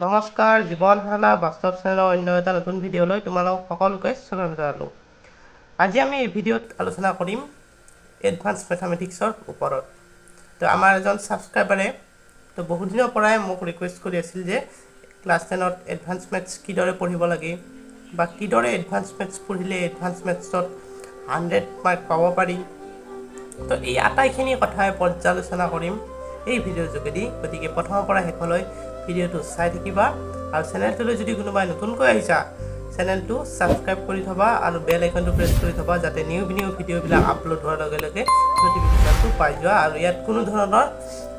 নমস্কাৰ জীৱন ধাৰণা বাস্তৱ চেনেলৰ অন্য এটা নতুন ভিডিঅ'লৈ তোমালোক সকলোকে স্বাগতম জনালোঁ। আজি আমি এই ভিডিঅ'ত আলোচনা কৰিম এডভান্স মেথামেটিক্সৰ ওপৰত। তো আমাৰ এজন ছাবস্ক্ৰাইবাৰে তো বহুদিনৰ পৰাই মোক ৰিকুৱেষ্ট কৰি আছিল যে ক্লাছ টেনত এডভান্স মেথছ কিদৰে পঢ়িব লাগে বা কিদৰে এডভান্স মেথছ পঢ়িলে এডভান্স মেথছত হাণ্ড্ৰেড মাৰ্ক পাব পাৰি। তো এই আটাইখিনি কথাই পৰ্যালোচনা কৰিম এই ভিডিঅ'ৰ যোগেদি। গতিকে প্ৰথমৰ পৰা শেষলৈ ভিডিঅ'টো চাই থাকিবা আৰু চেনেলটোলৈ যদি কোনোবাই নতুনকৈ আহিছা, চেনেলটো ছাবস্ক্ৰাইব কৰি থবা আৰু বেল আইকনটো প্ৰেছ কৰি থবা যাতে নিউ নিউ ভিডিঅ'বিলাক আপলোড হোৱাৰ লগে লগে নটিফিকেশ্যনটো পাই যোৱা আৰু ইয়াত কোনো ধৰণৰ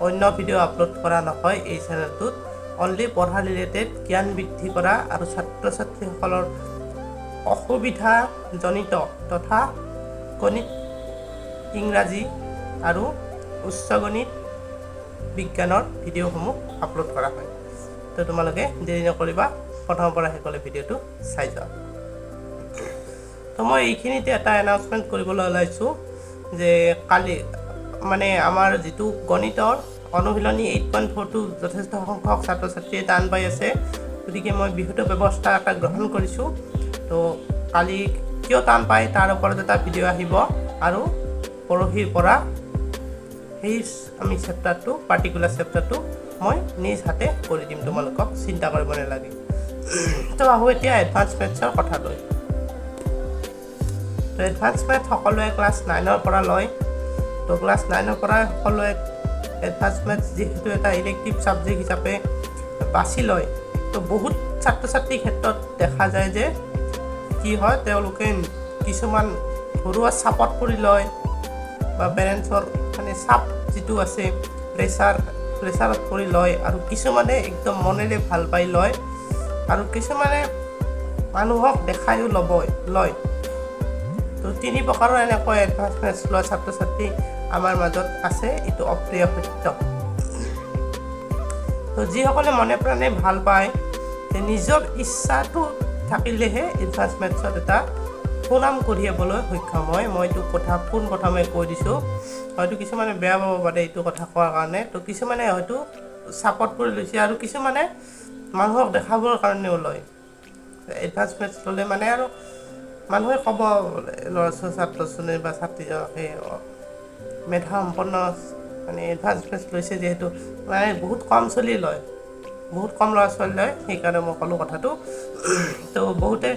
অন্য ভিডিঅ' আপলোড কৰা নহয়। এই চেনেলটোত অনলি পঢ়া ৰিলেটেড জ্ঞান বৃদ্ধি কৰা আৰু ছাত্ৰ ছাত্ৰীসকলৰ অসুবিধাজনিত তথা গণিত, ইংৰাজী আৰু উচ্চ গণিত বিজ্ঞানৰ ভিডিঅ'সমূহ আপলোড কৰা হয়। তো তোমালোকে দেৰি নকৰিবা, প্ৰথমৰ পৰা শেষলৈ ভিডিঅ'টো চাই যোৱা। তো মই এইখিনিতে এটা এনাউন্সমেণ্ট কৰিবলৈ ওলাইছোঁ যে কালি মানে আমাৰ যিটো গণিতৰ অনুশীলনী এইট পইণ্ট ফ'ৰটো যথেষ্ট সংখ্যক ছাত্ৰ ছাত্ৰীয়ে টান পাই আছে। গতিকে মই বিহুত ব্যৱস্থা এটা গ্ৰহণ কৰিছোঁ। তো কালি কিয় টান পায়, তাৰ ওপৰত এটা ভিডিঅ' আহিব আৰু পৰহিৰ পৰা সেই আমি চেপ্টাৰটো পাৰ্টিকুলাৰ চেপ্টাৰটো মই নিজ হাতে কৰি দিম তোমালোকক, চিন্তা কৰিব নালাগে। তো আহোঁ এতিয়া এডভান্স মেথছৰ কথালৈ তো এডভান্স মেথ সকলোৱে ক্লাছ নাইনৰ পৰা লয়। তো ক্লাছ নাইনৰ পৰা সকলোৱে এডভান্স মেথছ যিহেতু এটা ইলেক্টিভ ছাবজেক্ট হিচাপে বাছি লয়, তো বহুত ছাত্ৰ ছাত্ৰীৰ ক্ষেত্ৰত দেখা যায় যে কি হয়, তেওঁলোকে কিছুমান ঘৰুৱা চাপত পৰি লয়, বা পেৰেণ্টছৰ মানে চাপ যিটো আছে প্ৰেছাৰ প্ৰেছাৰত পৰি লয় আৰু কিছুমানে একদম মনেৰে ভালো পাই লয় আৰু কিছুমানে মানুহক দেখায়ো ল'ব, লয়। তো তিনি প্ৰকাৰৰ এনেকৈ এডভান্স মেথছ লোৱা ছাত্ৰ ছাত্ৰী আমাৰ মাজত আছে, এইটো অপ্ৰিয় সত্য। তো যিসকলে মনে প্ৰাণে ভালো পায় নিজৰ ইচ্ছাটো থাকিলেহে এডভান্স মেথছত এটা সুনাম কঢ়িয়াবলৈ সক্ষম হয়। মই এইটো কথা পোনপ্ৰথমে কৈ দিছোঁ। হয়তো কিছুমানে বেয়া পাব পাৰে এইটো কথা কোৱাৰ কাৰণে। তো কিছুমানে হয়তো ছাপৰ্ট কৰি লৈছে আৰু কিছুমানে মানুহক দেখাবৰ কাৰণেও লয়। এডভান্স মেথছ ল'লে মানে আৰু মানুহে ক'ব ল'ৰা ছোৱালী ছাত্ৰজনে বা ছাত্ৰীজনকে মেধা সম্পন্ন মানে এডভান্স মেথছ লৈছে যিহেতু মানে বহুত কম চলি লয়। বহুত কম ল'ৰা ছোৱালী লয় সেইকাৰণে মই ক'লোঁ কথাটো। তো বহুতে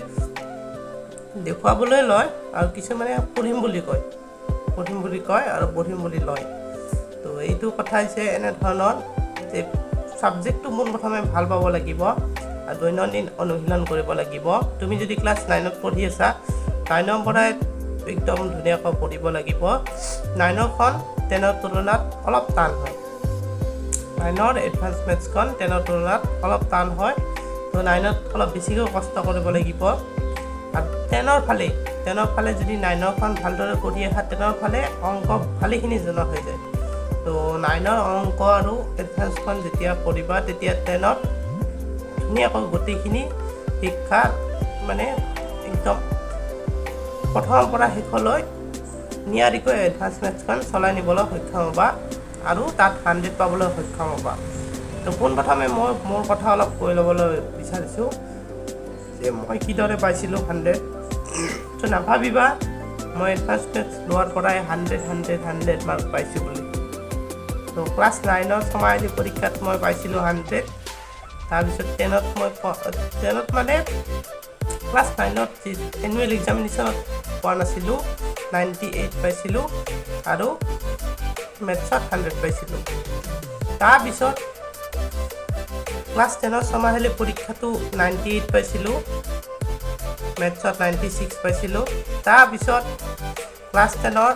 দেখুৱাবলৈ লয় আৰু কিছুমানে পঢ়িম বুলি কয়। পঢ়িম বুলি কয় আৰু পঢ়িম বুলি লয়। তো এইটো কথা হৈছে এনেধৰণৰ যে ছাবজেক্টটো পোনপ্ৰথমে ভাল পাব লাগিব আৰু দৈনন্দিন অনুশীলন কৰিব লাগিব। তুমি যদি ক্লাছ নাইনত পঢ়ি আছা নাইনৰ পৰাই একদম ধুনীয়াকৈ পঢ়িব লাগিব। নাইনৰখন টেনৰ তুলনাত অলপ টান হয়। নাইনৰ এডভান্স মেথছখন টেনৰ তুলনাত অলপ টান হয়। তো নাইনত অলপ বেছিকৈ কষ্ট কৰিব লাগিব। টেনৰ ফালে টেনৰ ফালে যদি নাইনৰখন ভালদৰে পঢ়ি আহা টেনৰ ফালে অংক ভালেখিনি জনা হৈ যায়। তো নাইনৰ অংক আৰু এডভান্সখন যেতিয়া পঢ়িবা তেতিয়া টেনত ধুনীয়াকৈ গোটেইখিনি শিক্ষা মানে একদম প্ৰথমৰ পৰা শেষলৈ নিয়াৰিকৈ এডভান্স মেথছখন চলাই নিবলৈ সক্ষম হ'বা আৰু তাত হাণ্ড্ৰেড পাবলৈ সক্ষম হ'বা। তো পোনপ্ৰথমে মই মোৰ কথা অলপ কৈ ল'বলৈ বিচাৰিছোঁ। যে মই কিদৰে পাইছিলোঁ হাণ্ড্ৰেড তো নাভাবিবা, মই এডভান্স মেথছ লোৱাৰ পৰাই হাণ্ড্ৰেড হাণ্ড্ৰেড হাণ্ড্ৰেড মাৰ্ক পাইছোঁ বুলি। তো ক্লাছ নাইনৰ ছমাহিলী পৰীক্ষাত মই পাইছিলোঁ হাণ্ড্ৰেড তাৰপিছত টেনত মই টেনত মানে ক্লাছ নাইনত এনুৱেল এক্সামিনেশ্যনত পোৱা নাছিলোঁ নাইণ্টি এইট পাইছিলোঁ আৰু মেথছত হাণ্ড্ৰেড পাইছিলোঁ। তাৰপিছত ক্লাছ টেনৰ ছমাহিলী পৰীক্ষাটো নাইণ্টি এইট পাইছিলোঁ মেথছত নাইণ্টি ছিক্স পাইছিলোঁ। তাৰপিছত ক্লাছ টেনৰ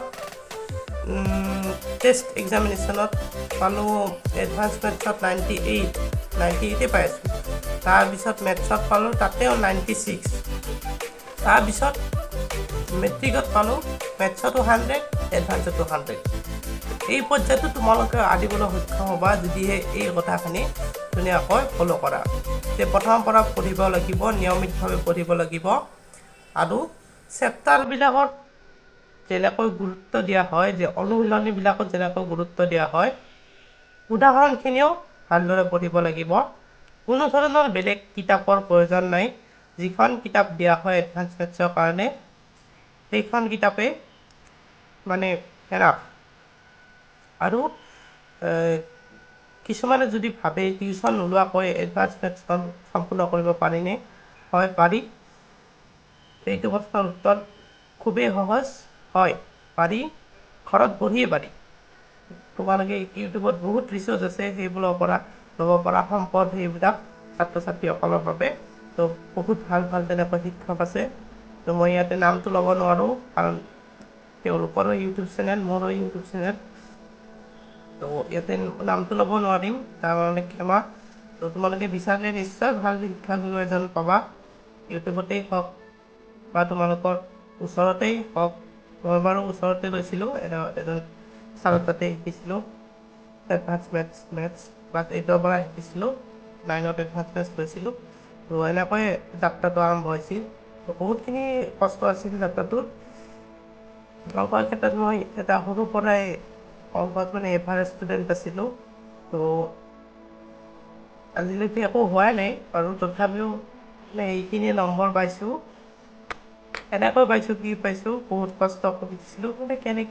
টেষ্ট এক্সামিনেশ্যনত পালোঁ এডভান্স মেথছত নাইণ্টি এইট নাইণ্টি এইটেই পাই আছোঁ। তাৰপিছত মেথছত পালোঁ, তাতেও নাইণ্টি ছিক্স তাৰপিছত মেট্ৰিকত পালোঁ মেথছতো হাণ্ড্ৰেড এডভান্সতো হাণ্ড্ৰেড এই পৰ্যায়টো তোমালোকে আদিবলৈ সক্ষম হ'বা, যদিহে এই কথাখিনি ধুনীয়াকৈ ফ'ল' কৰা। যে প্ৰথমৰ পৰা পঢ়িব লাগিব নিয়মিতভাৱে পঢ়িব লাগিব। আৰু চেপ্টাৰবিলাকত যেনেকৈ গুৰুত্ব দিয়া হয় যে অনুশীলনীবিলাকত যেনেকৈ গুৰুত্ব দিয়া হয় উদাহৰণখিনিও ভালদৰে পঢ়িব লাগিব। কোনো ধৰণৰ বেলেগ কিতাপৰ প্ৰয়োজন নাই। যিখন কিতাপ দিয়া হয় এডভান্স মেথছৰ কাৰণে সেইখন কিতাপেই মানে এনাফ আৰু কিছুমানে যদি ভাবে টিউশ্যন নোলোৱাকৈ এডভান্স মেথছখন সম্পূৰ্ণ কৰিব পাৰিনে হয় পাৰি। এইটো প্ৰশ্নৰ উত্তৰ খুবেই সহজ হয়। পাৰি ঘৰত বহিয়ে পাৰি। তোমালোকে ইউটিউবত বহুত ৰিচৰ্চ আছে সেইবোৰৰ পৰা ল'ব পৰা। সম্পদ সেইবিলাক ছাত্ৰ ছাত্ৰীসকলৰ বাবে। তো বহুত ভাল ভাল তেনেকৈ শিক্ষক আছে। তো মই ইয়াতে নামটো ল'ব নোৱাৰোঁ কাৰণ তেওঁলোকৰো ইউটিউব চেনেল মোৰো ইউটিউব চেনেল। তো ইয়াতে নামটো ল'ব নোৱাৰিম তাৰ কাৰণে ক্ষমা তো তোমালোকে বিচাৰিলে নিশ্চয় ভাল শিক্ষাগুৰু এজন পাবা। ইউটিউবতেই হওক বা তোমালোকৰ ওচৰতেই হওক মই বাৰু ওচৰতে লৈছিলোঁ এজন ছাৰৰ তাতে শিকিছিলোঁ। এডভান্স মেথছ মেথছ ক্লাছ এইটৰ পৰা শিকিছিলোঁ নাইনত এডভান্স মেথছ লৈছিলোঁ। তো এনেকৈ যাত্ৰাটো আৰম্ভ হৈছিল। তো বহুতখিনি কষ্ট আছিল যাত্ৰাটোত অংকৰ ক্ষেত্ৰত মই এটা সৰুৰ পৰাই অংকত মানে এভাৰেজ ষ্টুডেণ্ট আছিলোঁ। তো আজিলৈকে একো হোৱাই নাই আৰু তথাপিও মানে এইখিনি নম্বৰ পাইছোঁ। এনেকৈ পাইছোঁ কি পাইছোঁ বহুত কষ্ট কৰিছিলোঁ মানে কেনে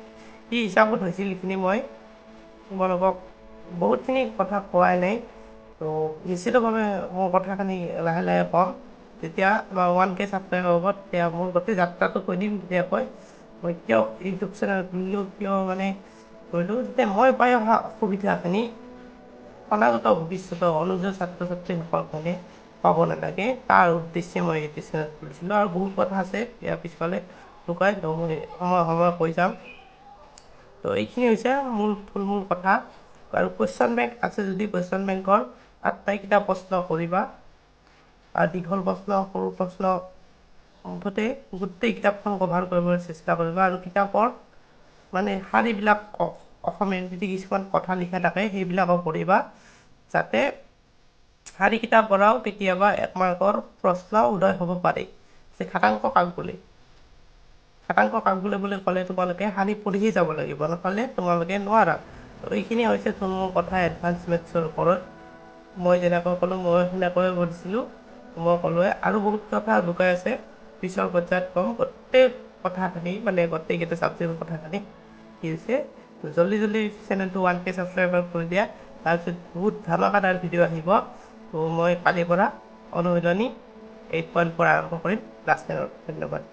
কি হিচাপত হৈছিল এইখিনি মই তোমালোকক বহুতখিনি কথা কোৱাই নাই। তো নিশ্চিতভাৱে মোৰ কথাখিনি লাহে লাহে ক'ম। যেতিয়া ওৱান কে ছাবস্ক্ৰাইবাৰ হ'ব তেতিয়া মোৰ গোটেই যাত্ৰাটো কৈ দিম ধুনীয়াকৈ মই কিয় ইউটিউব চেনেল খুলিলোঁ কিয় মানে কৰিলোঁ। যেতিয়া মই পাই অহা সুবিধাখিনি অনাগত ভৱিষ্যতৰ অনুযোগ ছাত্ৰ ছাত্ৰীসকল পাব নালাগে। তাৰ উদ্দেশ্যে মই ইউটিউব চেনেল খুলিছিলোঁ আৰু বহুত কথা আছে। ইয়াৰ পিছফালে লুকাই মই সময় সময় কৈ যাম। তো এইখিনি হৈছে মূল থুলমূল কথা। আৰু কুৱেশ্যন বেংক আছে যদি কুৱেশ্যন বেংকৰ আটাইকেইটা প্ৰশ্ন কৰিবা। আৰু দীঘল প্ৰশ্ন সৰু প্ৰশ্ন মুঠতে গোটেই কিতাপখন কভাৰ কৰিবলৈ চেষ্টা কৰিবা আৰু কিতাপৰ মানে শাৰীবিলাক অ- অসমীয়াত যদি কিছুমান কথা লিখা থাকে সেইবিলাকো পঢ়িবা। যাতে শাৰীকেইটাৰ পৰাও কেতিয়াবা এক মাৰ্কৰ প্ৰশ্ন উদয় হ'ব পাৰে। যে ঘাটাংক কাক বোলে? ঘাটাংক কাক বোলে বুলি ক'লে তোমালোকে শাৰী পঢ়িয়ে যাব লাগিব নহ'লে তোমালোকে নোৱাৰা। এইখিনি হৈছে থুলমূল কথা এডভান্স মেথছৰ ওপৰত। মই যেনেকৈ ক'লোঁ মই সেনেকৈয়ে কৰিছিলোঁ। মই ক'লোৱে আৰু বহুত কথা লুকাই আছে। পিছৰ পৰ্যায়ত ক'ম। গোটেই কথাখিনি মানে গোটেইকেইটা ছাবজেক্টৰ কথাখিনি। কি হৈছে জল্দি জল্দি চেনেলটো ওৱান কে ছাবস্ক্ৰাইবাৰ কৰি দিয়া। তাৰপিছত বহুত ধামাকাদাৰ ভিডিঅ' আহিব। ত' মই কালিৰ পৰা অনুশীলনী এইট পইণ্ট পৰা আৰম্ভ কৰিম। ক্লাছ টেনৰ ধন্যবাদ।